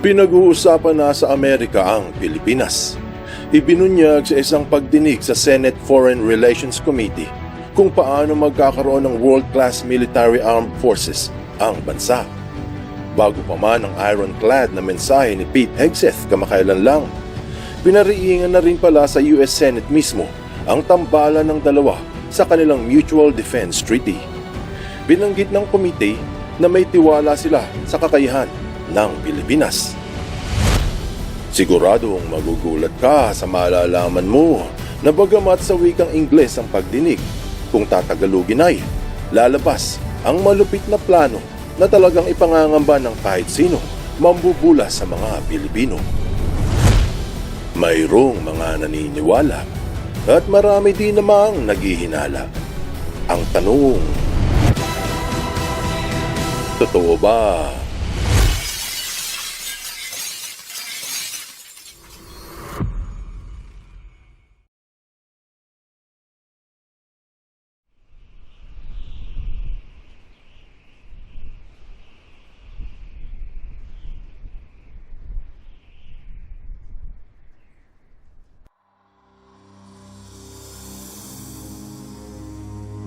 Pinag-uusapan na sa Amerika ang Pilipinas. Ibinunyag sa isang pagdinig sa Senate Foreign Relations Committee kung paano magkakaroon ng world-class military armed forces ang bansa. Bago pa man ang ironclad na mensahe ni Pete Hegseth kamakailan lang, pinariingan na rin pala sa US Senate mismo ang tambalan ng dalawa sa kanilang Mutual Defense Treaty. Binanggit ng komite na may tiwala sila sa kakayahan ng Pilipinas. Siguradong magugulat ka sa malalaman mo na bagamat sa wikang Ingles ang pagdinig, kung tatagalugin ay lalabas ang malupit na plano na talagang ipangangamba ng kahit sino mambubula sa mga Pilipino. Mayroong mga naniniwala at marami din namang naghihinala. Ang tanong, totoo ba?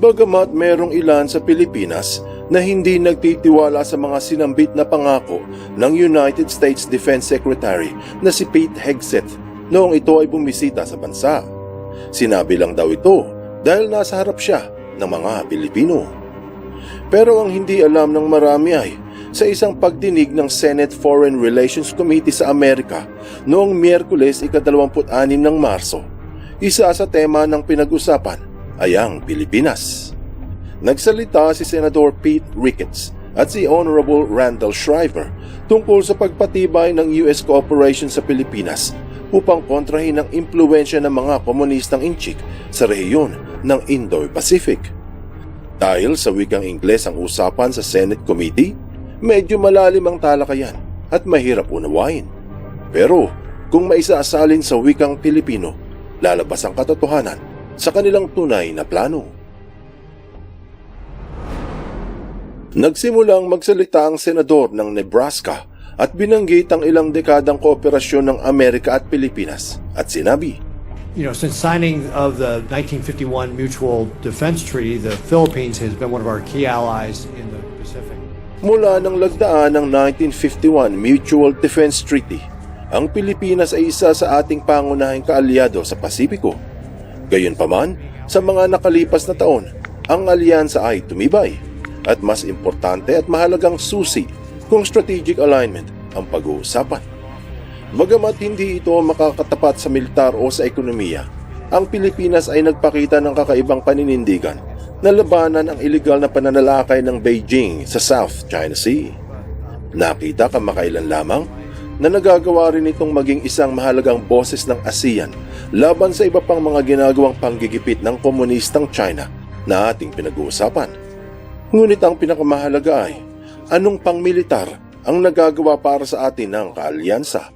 Bagamat merong ilan sa Pilipinas na hindi nagtitiwala sa mga sinambit na pangako ng United States Defense Secretary na si Pete Hegseth noong ito ay bumisita sa bansa. Sinabi lang daw ito dahil nasa harap siya ng mga Pilipino. Pero ang hindi alam ng marami ay sa isang pagdinig ng Senate Foreign Relations Committee sa Amerika noong Miyerkules ika-26 ng Marso, isa sa tema ng pinag-usapan ay ang Pilipinas. Nagsalita si Senador Pete Ricketts at si Honorable Randall Shriver tungkol sa pagpatibay ng US cooperation sa Pilipinas upang kontrahin ang impluensya ng mga komunistang inchik sa rehiyon ng Indo-Pacific. Dahil sa wikang Ingles ang usapan sa Senate Committee, medyo malalim ang talakayan at mahirap unawain. Pero kung maisasalin sa wikang Pilipino, lalabas ang katotohanan sa kanilang tunay na plano. Nagsimulang magsalita ang senador ng Nebraska at binanggit ang ilang dekadang kooperasyon ng Amerika at Pilipinas at sinabi, You know, since signing of the 1951 Mutual Defense Treaty, the Philippines has been one of our key allies in the Pacific. Mula ng lagdaan ng 1951 Mutual Defense Treaty, ang Pilipinas ay isa sa ating pangunahing kaalyado sa Pasipiko. Gayunpaman, sa mga nakalipas na taon, ang alyansa ay tumibay at mas importante at mahalagang susi kung strategic alignment ang pag-uusapan. Bagamat hindi ito makakatapat sa militar o sa ekonomiya, ang Pilipinas ay nagpakita ng kakaibang paninindigan na labanan ang iligal na pananalakay ng Beijing sa South China Sea. Nakita kamakailan lamang na nagagawa rin itong maging isang mahalagang boses ng ASEAN laban sa iba pang mga ginagawang panggigipit ng komunistang China na ating pinag-uusapan. Ngunit ang pinakamahalaga ay anong pangmilitar ang nagagawa para sa atin ng kaalyansa.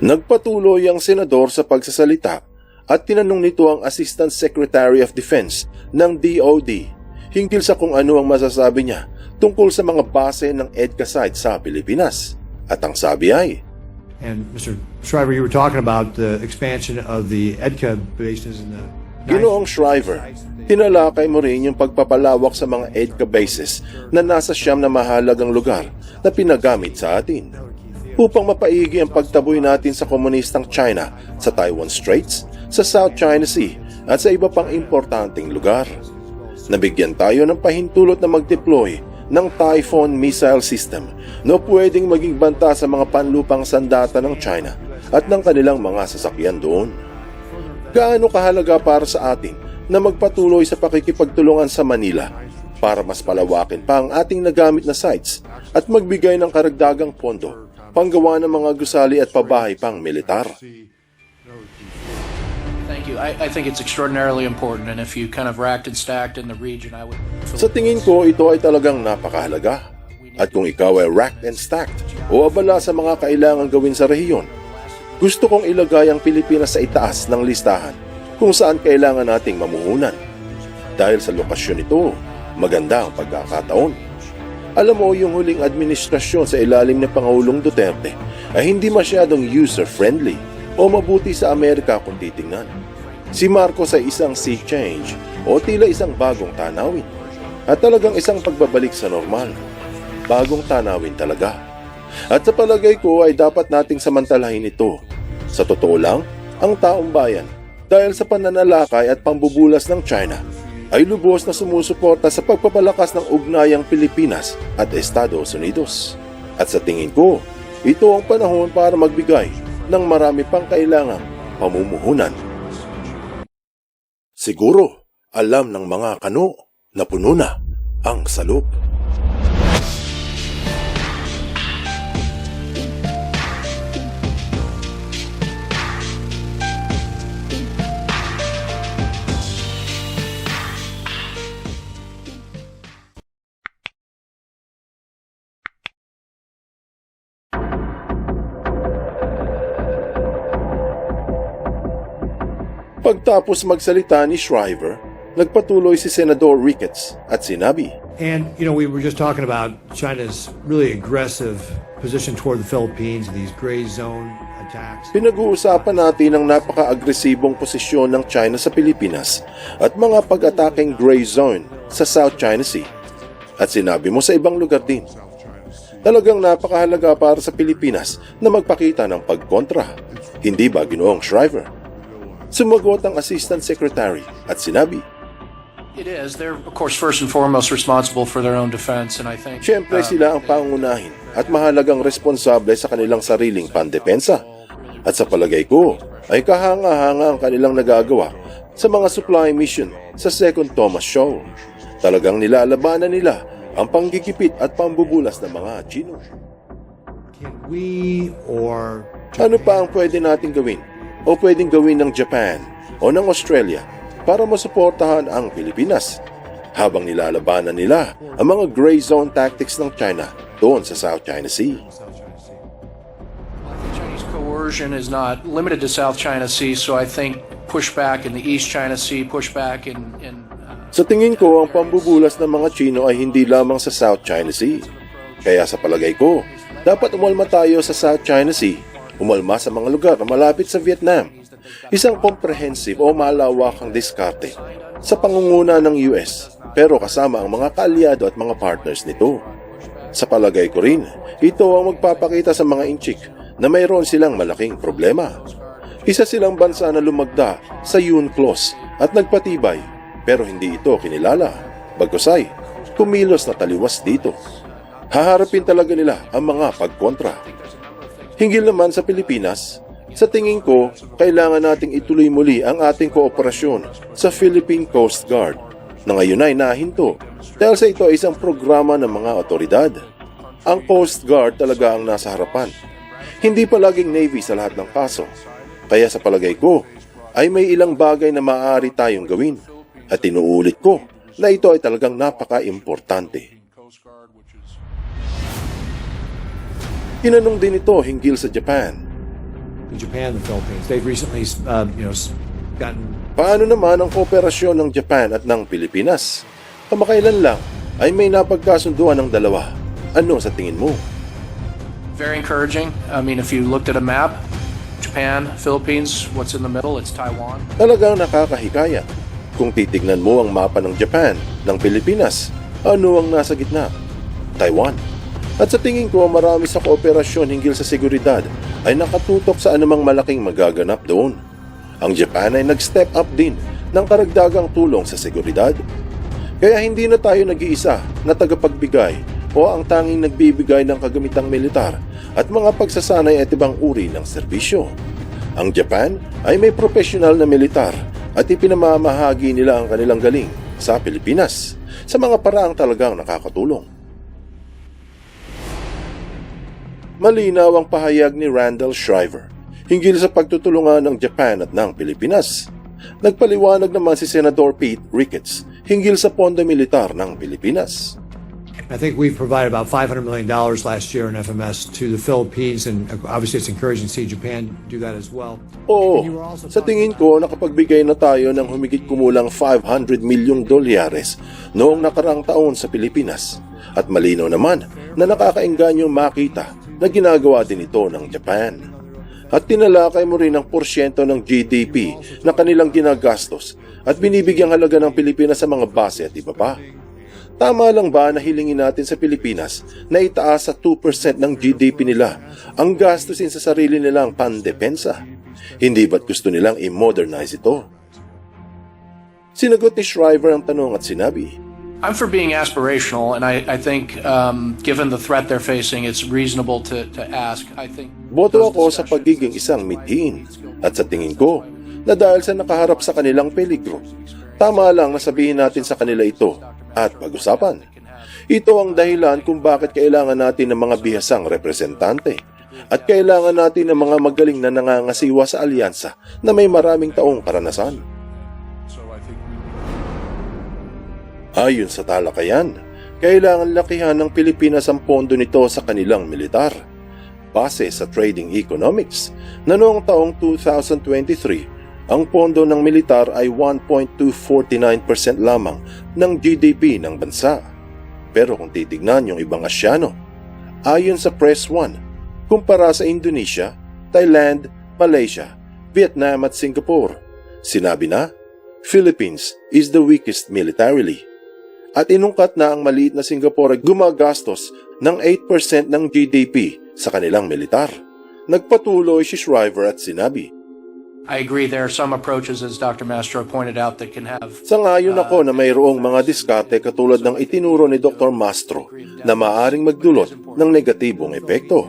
Nagpatuloy ang senador sa pagsasalita at tinanong nito ang Assistant Secretary of Defense ng DOD hinggil sa kung ano ang masasabi niya tungkol sa mga base ng EDCA site sa Pilipinas. At ang sabi ay, And Mr. Shriver, you were talking about the expansion of the EDCA bases in the. Ginoong Shriver, tinalakay mo rin yung pagpapalawak sa mga EDCA bases na nasa siyam na mahalagang lugar na pinagamit sa atin upang mapaigi ang pagtaboy natin sa komunistang China sa Taiwan Straits, sa South China Sea at sa iba pang importanteng lugar. Nabigyan tayo ng pahintulot na mag-deploy ng Typhoon missile system na pwedeng maging banta sa mga panlupang sandata ng China at ng kanilang mga sasakyan doon. Gaano kahalaga para sa atin na magpatuloy sa pakikipagtulungan sa Manila para mas palawakin pa ang ating nagamit na sites at magbigay ng karagdagang pondo panggawa ng mga gusali at pabahay pang militar. You. I, I think it's extraordinarily important, and if you kind of racked and stacked in the region, I would. Sa tingin ko, ito ay talagang napakahalaga. At kung ikaw ay racked and stacked o abala sa mga kailangan gawin sa rehiyon, gusto kong ilagay ang Pilipinas sa itaas ng listahan kung saan kailangan nating mamuhunan. Dahil sa lokasyon ito, maganda ang pagkakataon. Alam mo, yung huling administrasyon sa ilalim ni Pangulong Duterte ay hindi masyadong user-friendly o mabuti sa Amerika kung titingnan. Si Marcos ay isang sea change o tila isang bagong tanawin at talagang isang pagbabalik sa normal. Bagong tanawin talaga. At sa palagay ko ay dapat nating samantalahin ito. Sa totoo lang, ang taong bayan dahil sa pananalakay at pambubulas ng China ay lubos na sumusuporta sa pagpapalakas ng ugnayang Pilipinas at Estados Unidos. At sa tingin ko, ito ang panahon para magbigay ng marami pang kailangang pamumuhunan. Siguro, alam ng mga kano na puno na ang salop. Pagtapos magsalita ni Shriver, nagpatuloy si Senador Ricketts at sinabi, And, you know, we were just talking about China's really aggressive position toward the Philippines, these gray zone attacks. Pinag-uusapan natin ang napaka-agresibong posisyon ng China sa Pilipinas at mga pag-ataking gray zone sa South China Sea. At sinabi mo sa ibang lugar din. Talagang napakahalaga para sa Pilipinas na magpakita ng pagkontra. Hindi ba ginoong Shriver? Sumagot ang Assistant Secretary at sinabi, It is. They're, of course, first and foremost responsible for their own defense, and I think. Siyempre uh, sila ang pangunahin at mahalagang responsable sa kanilang sariling pandepensa. At sa palagay ko, ay kahanga-hanga ang kanilang nagagawa sa mga supply mission sa Second Thomas Show. Talagang nilalabanan nila ang panggigipit at pambubulas ng mga Chino. Can we or Ano pa ang pwede nating gawin o pwedeng gawin ng Japan o ng Australia para masuportahan ang Pilipinas habang nilalabanan nila ang mga gray zone tactics ng China doon sa South China Sea. Chinese coercion is not limited to South China Sea, so I think pushback in the East China Sea, pushback in, in uh, Sa tingin ko, ang pambubulas ng mga Chino ay hindi lamang sa South China Sea. Kaya sa palagay ko, dapat umalma tayo sa South China Sea, umalma sa mga lugar na malapit sa Vietnam. Isang comprehensive o malawakang diskarte sa pangunguna ng US, pero kasama ang mga kaalyado at mga partners nito. Sa palagay ko rin, ito ang magpapakita sa mga inchik na mayroon silang malaking problema. Isa silang bansa na lumagda sa UNCLOS at nagpatibay pero hindi ito kinilala. Bagkusay, kumilos na taliwas dito. Haharapin talaga nila ang mga pagkontra. Hinggil naman sa Pilipinas, sa tingin ko, kailangan nating ituloy muli ang ating kooperasyon sa Philippine Coast Guard na ngayon ay nahinto dahil sa ito ay isang programa ng mga otoridad. Ang Coast Guard talaga ang nasa harapan. Hindi palaging Navy sa lahat ng kaso. Kaya sa palagay ko, ay may ilang bagay na maaari tayong gawin. At inuulit ko na ito ay talagang napaka-importante. Tinanong din ito hinggil sa Japan. in Japan, the Philippines? They've recently, um, you know, gotten Paano naman ang kooperasyon ng Japan at ng Pilipinas? Kamakailan lang ay may napagkasunduan ng dalawa. Ano sa tingin mo? very encouraging. I mean, if you looked at a map, Japan, Philippines, what's in the middle? It's Taiwan. Talagang nakakahikayat. Kung titignan mo ang mapa ng Japan, ng Pilipinas, ano ang nasa gitna? Taiwan. At sa tingin ko, marami sa kooperasyon hinggil sa seguridad ay nakatutok sa anumang malaking magaganap doon. Ang Japan ay nag-step up din ng karagdagang tulong sa seguridad. Kaya hindi na tayo nag-iisa na tagapagbigay o ang tanging nagbibigay ng kagamitang militar at mga pagsasanay at ibang uri ng serbisyo. Ang Japan ay may profesional na militar at ipinamamahagi nila ang kanilang galing sa Pilipinas sa mga paraang talagang nakakatulong. Malinaw ang pahayag ni Randall Shriver hinggil sa pagtutulungan ng Japan at ng Pilipinas. Nagpaliwanag naman si Senador Pete Ricketts hinggil sa pondo militar ng Pilipinas. I think we've provided about $500 million last year in FMS to the Philippines, and obviously it's encouraging to see Japan do that as well. Oo, sa tingin ko nakapagbigay na tayo ng humigit kumulang 500 milyong dolyares noong nakarang taon sa Pilipinas. At malinaw naman na nakakaengganyo makita na ginagawa din ito ng Japan. At tinalakay mo rin ang porsyento ng GDP na kanilang ginagastos at binibigyang halaga ng Pilipinas sa mga base at iba pa. Tama lang ba na hilingin natin sa Pilipinas na itaas sa 2% ng GDP nila ang gastusin sa sarili nilang pandepensa? Hindi ba't gusto nilang i-modernize ito? Sinagot ni Shriver ang tanong at sinabi, I'm for being aspirational, and I, I think, um, given the threat they're facing, it's reasonable to, to ask. I think. Boto ako sa pagiging isang mithiin at sa tingin ko na dahil sa nakaharap sa kanilang peligro, tama lang na sabihin natin sa kanila ito at pag-usapan. Ito ang dahilan kung bakit kailangan natin ng mga bihasang representante at kailangan natin ng mga magaling na nangangasiwa sa alyansa na may maraming taong karanasan. Ayon sa talakayan, kailangan lakihan ng Pilipinas ang pondo nito sa kanilang militar. Base sa Trading Economics, na noong taong 2023, ang pondo ng militar ay 1.249% lamang ng GDP ng bansa. Pero kung titignan yung ibang Asyano, ayon sa Press 1, kumpara sa Indonesia, Thailand, Malaysia, Vietnam at Singapore, sinabi na, Philippines is the weakest militarily at inungkat na ang maliit na Singapore ay gumagastos ng 8% ng GDP sa kanilang militar. Nagpatuloy si Shriver at sinabi, I agree. There are some approaches, as Dr. Mastro pointed out, that can have. Sangayon ako na mayroong mga diskarte katulad ng itinuro ni Dr. Mastro na maaring magdulot ng negatibong epekto.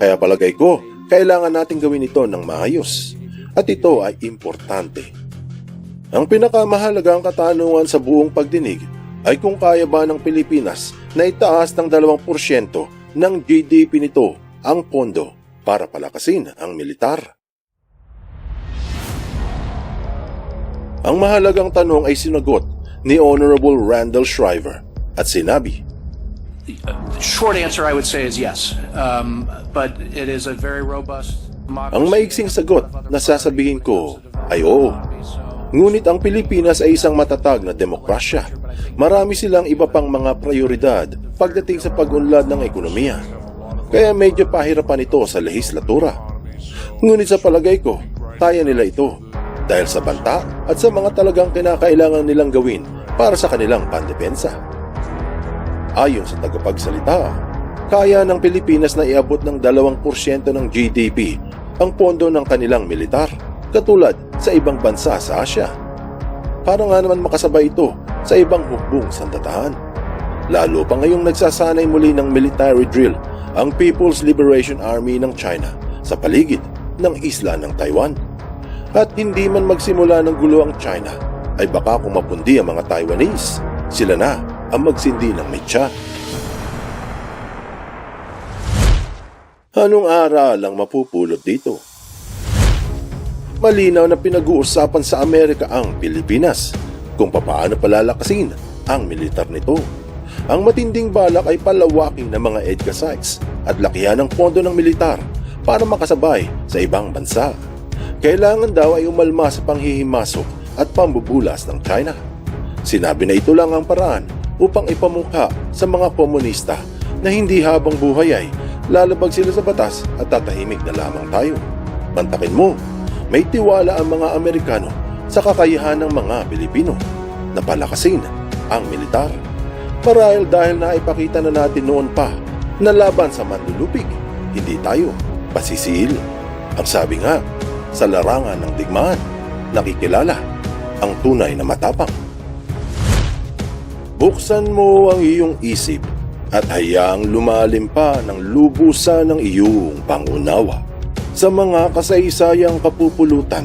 Kaya palagay ko, kailangan natin gawin ito ng maayos. At ito ay importante. Ang pinakamahalagang katanungan sa buong pagdinig ay kung kaya ba ng Pilipinas na itaas ng 2% ng GDP nito ang pondo para palakasin ang militar. Ang mahalagang tanong ay sinagot ni Honorable Randall Shriver at sinabi, Short answer, I would say, is yes. Um, but it is a very robust. Ang maiksing sagot na sasabihin ko ay oo. Ngunit ang Pilipinas ay isang matatag na demokrasya. Marami silang iba pang mga prioridad pagdating sa pag-unlad ng ekonomiya. Kaya medyo pahirapan ito sa lehislatura. Ngunit sa palagay ko, kaya nila ito dahil sa banta at sa mga talagang kinakailangan nilang gawin para sa kanilang pandepensa. Ayon sa tagapagsalita, kaya ng Pilipinas na iabot ng 2% ng GDP ang pondo ng kanilang militar, katulad sa ibang bansa sa Asya. Para nga naman makasabay ito sa ibang hukbong sandatahan. Lalo pa ngayong nagsasanay muli ng military drill ang People's Liberation Army ng China sa paligid ng isla ng Taiwan. At hindi man magsimula ng gulo ang China, ay baka kung mapundi ang mga Taiwanese, sila na ang magsindi ng mitya. Anong aral ang mapupulot dito? Malinaw na pinag-uusapan sa Amerika ang Pilipinas kung papaano palalakasin ang militar nito. Ang matinding balak ay palawaking ng mga EDCA sites at lakihan ng pondo ng militar para makasabay sa ibang bansa. Kailangan daw ay umalma sa panghihimasok at pambubulas ng China. Sinabi na ito lang ang paraan upang ipamukha sa mga komunista na hindi habang buhay ay lalabag sila sa batas at tatahimik na lamang tayo. Mantakin mo, may tiwala ang mga Amerikano sa kakayahan ng mga Pilipino na palakasin ang militar. Marahil dahil naipakita na natin noon pa na laban sa manlulupig, hindi tayo pasisiil. Ang sabi nga, sa larangan ng digmaan, nakikilala ang tunay na matapang. Buksan mo ang iyong isip at hayaang lumalim pa ng lubusan ng iyong pangunawa sa mga kasaysayang kapupulutan